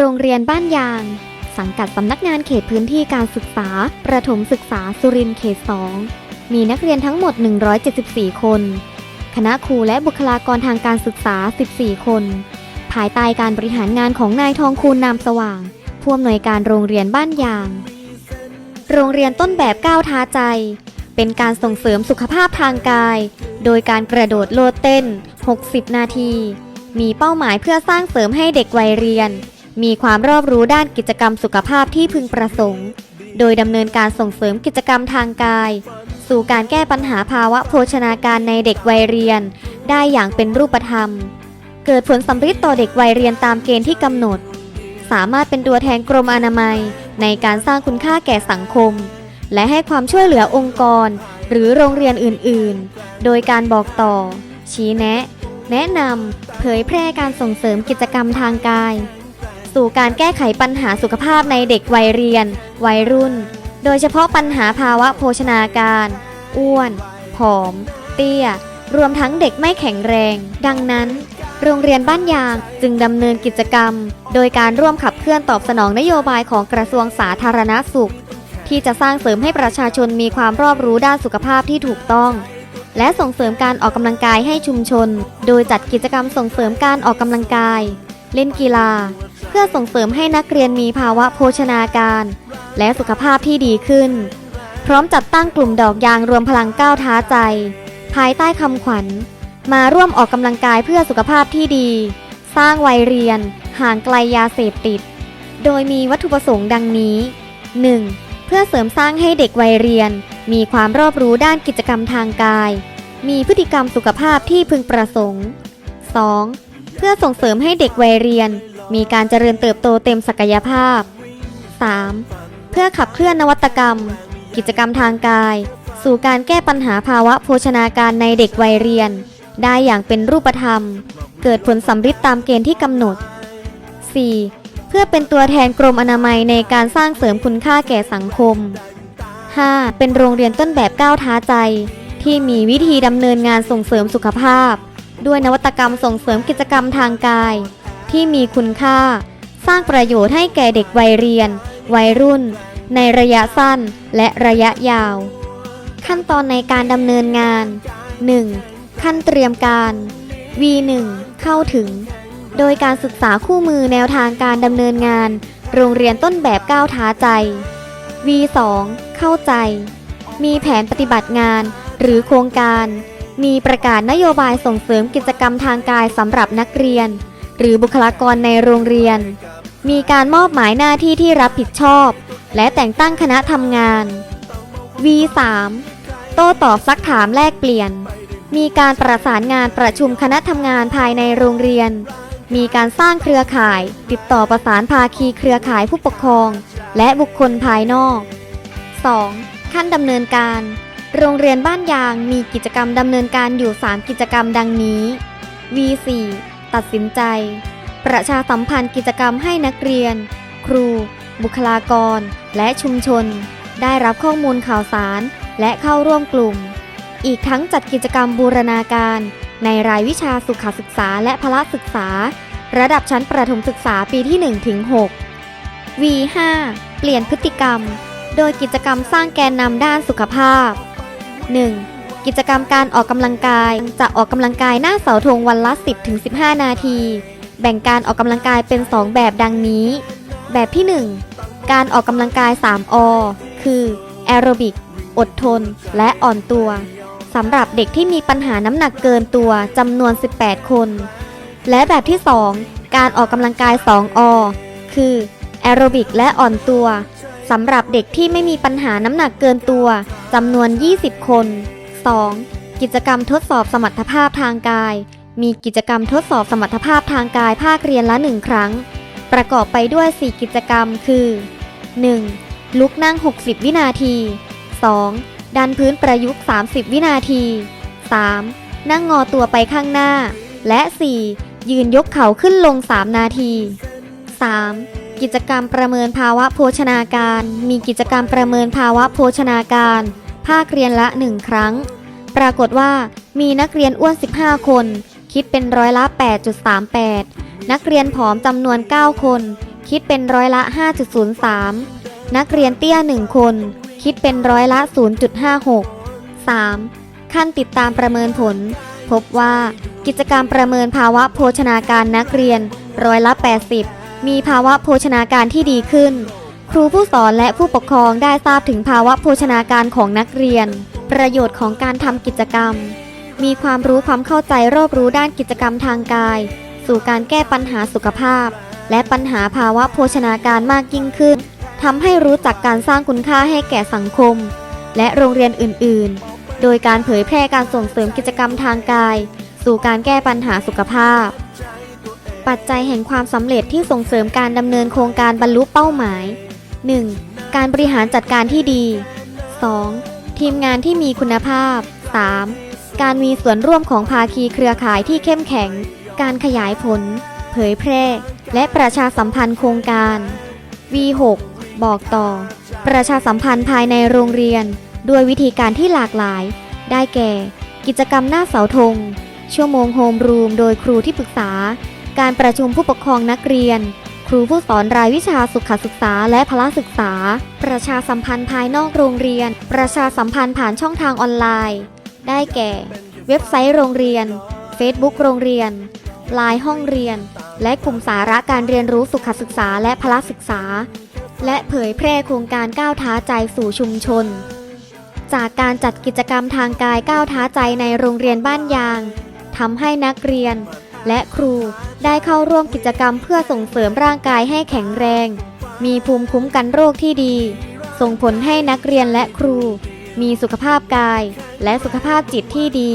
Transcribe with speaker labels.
Speaker 1: โรงเรียนบ้านยาง สังกัดสำนักงานเขตพื้นที่การศึกษา ประถมศึกษาสุรินทร์เขต 2 มีนักเรียนทั้งหมด 174 คน คณะครูและบุคลากรทางการศึกษา 14 คน ภายใต้การบริหารงานของนายทองคูณนามสว่าง ผู้อำนวยการโรงเรียนบ้านยาง โรงเรียนต้นแบบก้าวท้าใจ เป็นการส่งเสริมสุขภาพทางกาย โดยการกระโดดโลดเต้น 60 นาที มีเป้าหมายเพื่อสร้างเสริมให้เด็กวัยเรียน มีความรอบรู้ด้านกิจกรรมสุขภาพที่พึงประสงค์ โดยดำเนินการส่งเสริมกิจกรรมทางกาย สู่การแก้ปัญหาภาวะโภชนาการในเด็กวัยเรียน ได้อย่างเป็นรูปธรรม เกิดผลสำฤทธิ์ต่อเด็กวัยเรียนตามเกณฑ์ที่กำหนด สามารถเป็นตัวแทนกรมอนามัย ในการสร้างคุณค่าแก่สังคม และให้ความช่วยเหลือองค์กร หรือโรงเรียนอื่น ๆ โดยการบอกต่อ ชี้แนะ แนะนำเผยแพร่การส่งเสริมกิจกรรมทางกาย สู่การแก้ไขปัญหาสุขภาพในเด็กวัยเรียน วัยรุ่น โดยเฉพาะปัญหาภาวะโภชนาการ อ้วน ผอม เตี้ย รวมทั้งเด็กไม่แข็งแรง ดังนั้น โรงเรียนบ้านยางจึงดำเนินกิจกรรม โดยการร่วมขับเคลื่อนตอบสนองนโยบายของกระทรวงสาธารณสุข ที่จะสร้างเสริมให้ประชาชนมีความรอบรู้ด้านสุขภาพที่ถูกต้องและส่งเสริมการออกกำลังกายให้ชุมชน โดยจัดกิจกรรมส่งเสริมการออกกำลังกาย เล่นกีฬา พื่อส่งเสริมให้นักเรียนมีภาวะโภชนาการ และสุขภาพที่ดีขึ้น พร้อมจัดตั้งกลุ่มดอกยางรวมพลังก้าวท้าใจ ภายใต้คำขวัญ มาร่วมออกกำลังกายเพื่อสุขภาพที่ดี สร้างวัยเรียน ห่างไกลยาเสพติด โดยมีวัตถุประสงค์ดังนี้ 1. เพื่อเสริมสร้างให้เด็กวัยเรียน มีความรอบรู้ด้านกิจกรรมทางกาย มีพฤติกรรมสุขภาพที่พึงประสงค์ 2. เพื่อส่งเสริมให้เด็กวัยเรียน มีการเจริญเติบโตเต็มศักยภาพ 3. เพื่อขับเคลื่อนนวัตกรรม กิจกรรมทางกาย สู่การแก้ปัญหาภาวะโภชนาการในเด็กวัยเรียน ได้อย่างเป็นรูปธรรม เกิดผลสำฤทธิ์ตามเกณฑ์ที่กำหนด 4. เพื่อเป็นตัวแทนกรมอนามัยในการสร้างเสริมคุณค่าแก่สังคม 5. เป็นโรงเรียนต้นแบบก้าวท้าใจ ที่มีวิธีดำเนินงานส่งเสริมสุขภาพ ด้วยนวัตกรรมส่งเสริมกิจกรรมทางกาย ที่มีคุณค่า สร้างประโยชน์ให้แก่เด็กวัยเรียน วัยรุ่น ในระยะสั้นและระยะยาว ขั้นตอนในการดำเนินงาน 1. ขั้นเตรียมการ V1 เข้าถึง โดยการศึกษาคู่มือแนวทางการดำเนินงาน โรงเรียนต้นแบบก้าวท้าใจ V2 เข้าใจ มีแผนปฏิบัติงาน หรือโครงการ มีประกาศนโยบายส่งเสริมกิจกรรมทางกายสำหรับนักเรียน หรือบุคลากรในโรงเรียน มีการมอบหมายหน้าที่ที่รับผิดชอบ และแต่งตั้งคณะทำงาน V3 โต้ตอบซักถามแลกเปลี่ยน มีการประสานงานประชุมคณะทำงานภายในโรงเรียน มีการสร้างเครือข่าย ติดต่อประสานภาคีเครือข่ายผู้ปกครอง และบุคคลภายนอก 2. ขั้นดำเนินการ โรงเรียนบ้านยางมีกิจกรรมดำเนินการอยู่ 3 กิจกรรมดังนี้ V4 ตัดสินใจ ประชาสัมพันธ์กิจกรรมให้นักเรียน ครู บุคลากร และชุมชน ได้รับข้อมูลข่าวสาร และเข้าร่วมกลุ่ม อีกทั้งจัดกิจกรรมบูรณาการ ในรายวิชาสุขศึกษาและพละศึกษา ระดับชั้นประถมศึกษาปีที่1ถึง6 V5 เปลี่ยนพฤติกรรม โดยกิจกรรมสร้างแกนนำด้านสุขภาพ 1. กิจกรรมการออกกำลังกาย จะออกกำลังกายหน้าเสาธงวันละ 10-15 นาที แบ่งการออกกำลังกายเป็น 2 แบบดังนี้ แบบที่ 1 การออกกำลังกาย 3 อ คือแอโรบิก อดทน และอ่อนตัวสำหรับเด็กที่มีปัญหาน้ำหนักเกินตัวจำนวน 18 คน และแบบที่ 2 การออกกำลังกาย 2 อ คือแอโรบิกและอ่อนตัวสำหรับเด็กที่ไม่มีปัญหาน้ำหนักเกินตัวจำนวน 20 คน 2. กิจกรรมทดสอบสมรรถภาพทางกาย มีกิจกรรมทดสอบสมรรถภาพทางกายภาคเรียนละ1ครั้ง ประกอบไปด้วย 4 กิจกรรมคือ 1. ลุกนั่ง 60 วินาที 2. ดันพื้นประยุกต์ 30 วินาที 3. นั่งงอตัวไปข้างหน้า และ 4. ยืนยกเข่าขึ้นลง 3 นาที 3. กิจกรรมประเมินภาวะโภชนาการ มีกิจกรรมประเมินภาวะโภชนาการ ภาคเรียนละ 1 ครั้ง ปรากฏว่ามีนักเรียนอ้วน 15 คน คิดเป็นร้อยละ 8.38 นักเรียนผอมจำนวน 9 คน คิดเป็นร้อยละ 5.03 นักเรียนเตี้ย 1 คน คิดเป็นร้อยละ 0.56 3. ขั้นติดตามประเมินผล พบว่ากิจกรรมประเมินภาวะโภชนาการนักเรียนร้อยละ 80 มีภาวะโภชนาการที่ดีขึ้น ครูผู้สอนและผู้ปกครองได้ทราบถึงภาวะโภชนาการของนักเรียน ประโยชน์ของการทำกิจกรรม มีความรู้ความเข้าใจรอบรู้ด้านกิจกรรมทางกาย สู่การแก้ปัญหาสุขภาพ และปัญหาภาวะโภชนาการมากยิ่งขึ้นทำให้รู้จักการสร้างคุณค่าให้แก่สังคม และโรงเรียนอื่น ๆ โดยการเผยแพร่การส่งเสริมกิจกรรมทางกาย สู่การแก้ปัญหาสุขภาพ ปัจจัยแห่งความสำเร็จที่ส่งเสริมการดำเนินโครงการบรรลุเป้าหมาย 1. การบริหารจัดการที่ดี 2. ทีมงานที่มีคุณภาพ 3. การมีส่วนร่วมของภาคีเครือข่ายที่เข้มแข็ง การขยายผล เผยแพร่ และประชาสัมพันธ์โครงการ V6 บอกต่อ ประชาสัมพันธ์ภายในโรงเรียน ด้วยวิธีการที่หลากหลาย ได้แก่ กิจกรรมหน้าเสาธง ชั่วโมงโฮมรูมโดยครูที่ปรึกษา การประชุมผู้ปกครองนักเรียน ครูผู้สอนรายวิชาสุขศึกษาและพละศึกษา ประชาสัมพันธ์ภายนอกโรงเรียน ประชาสัมพันธ์ผ่านช่องทางออนไลน์ ได้แก่ เว็บไซต์โรงเรียน Facebook โรงเรียนไลน์ห้องเรียน และกลุ่มสาระการเรียนรู้สุขศึกษาและพละศึกษา และเผยแพร่โครงการก้าวท้าใจสู่ชุมชน จากการจัดกิจกรรมทางกายก้าวท้าใจในโรงเรียนบ้านยางทำให้นักเรียน และครูได้เข้าร่วมกิจกรรมเพื่อส่งเสริมร่างกายให้แข็งแรง มีภูมิคุ้มกันโรคที่ดี ส่งผลให้นักเรียนและครู มีสุขภาพกาย และสุขภาพจิตที่ดี